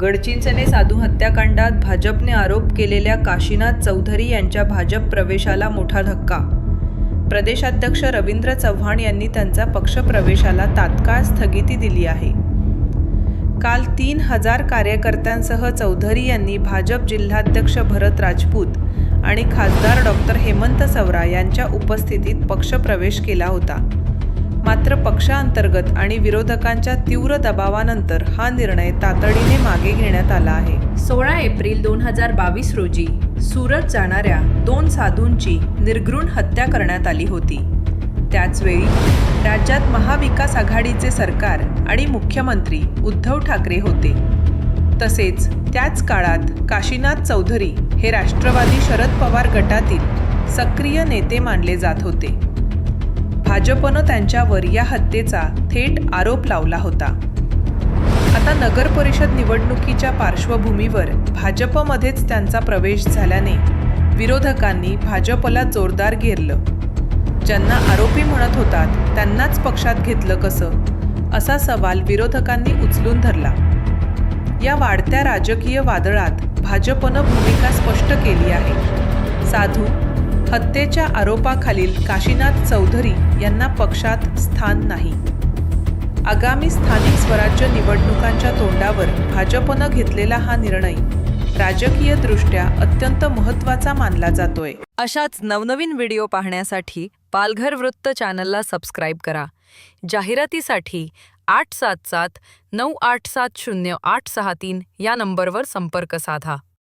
गडचिंचने साधू हत्याकांडात भाजपने आरोप केलेल्या काशीनाथ चौधरी यांच्या भाजप प्रवेशाला मोठा धक्का. प्रदेशाध्यक्ष रवींद्र चव्हाण यांनी त्यांचा पक्षप्रवेशाला तात्काळ स्थगिती दिली आहे. काल तीन हजार कार्यकर्त्यांसह चौधरी यांनी भाजप जिल्हाध्यक्ष भरत राजपूत आणि खासदार डॉक्टर हेमंत सवरा यांच्या उपस्थितीत पक्षप्रवेश केला होता. मात्र पक्षांतर्गत आणि विरोधकांच्या तीव्र दबावानंतर हा निर्णय तातडीने मागे घेण्यात आला आहे. सोळा एप्रिल दोन हजार बावीस रोजी सुरत जाणाऱ्या दोन साधूंची निर्घृण हत्या करण्यात आली होती. त्याचवेळी राज्यात महाविकास आघाडीचे सरकार आणि मुख्यमंत्री उद्धव ठाकरे होते. तसेच त्याच काळात काशीनाथ चौधरी हे राष्ट्रवादी शरद पवार गटातील सक्रिय नेते मानले जात होते. भाजपनं त्यांच्यावर या हत्येचा थेट आरोप लावला होता. आता नगर परिषद निवडणुकीच्या पार्श्वभूमीवर भाजपमध्येच त्यांचा प्रवेश झाल्याने विरोधकांनी भाजपला जोरदार घेरलं. ज्यांना आरोपी म्हणत होतात त्यांनाच पक्षात घेतलं कसं? असा सवाल विरोधकांनी उचलून धरला. या वाढत्या राजकीय वादळात भाजपनं भूमिका स्पष्ट केली आहे. साधू हत्येच्या आरोपाखालील काशीनाथ चौधरी यांना पक्षात स्थान नाही. आगामी स्थानिक स्वराज्य निवडणुकांच्या तोंडावर भाजपनं घेतलेला हा निर्णय राजकीयदृष्ट्या अत्यंत महत्त्वाचा मानला जातोय. अशाच नवनवीन व्हिडिओ पाहण्यासाठी पालघर वृत्त चॅनलला सबस्क्राईब करा. जाहिरातीसाठी आठ सात सात नऊ आठ सात शून्य आठ सहा तीन या नंबरवर संपर्क साधा.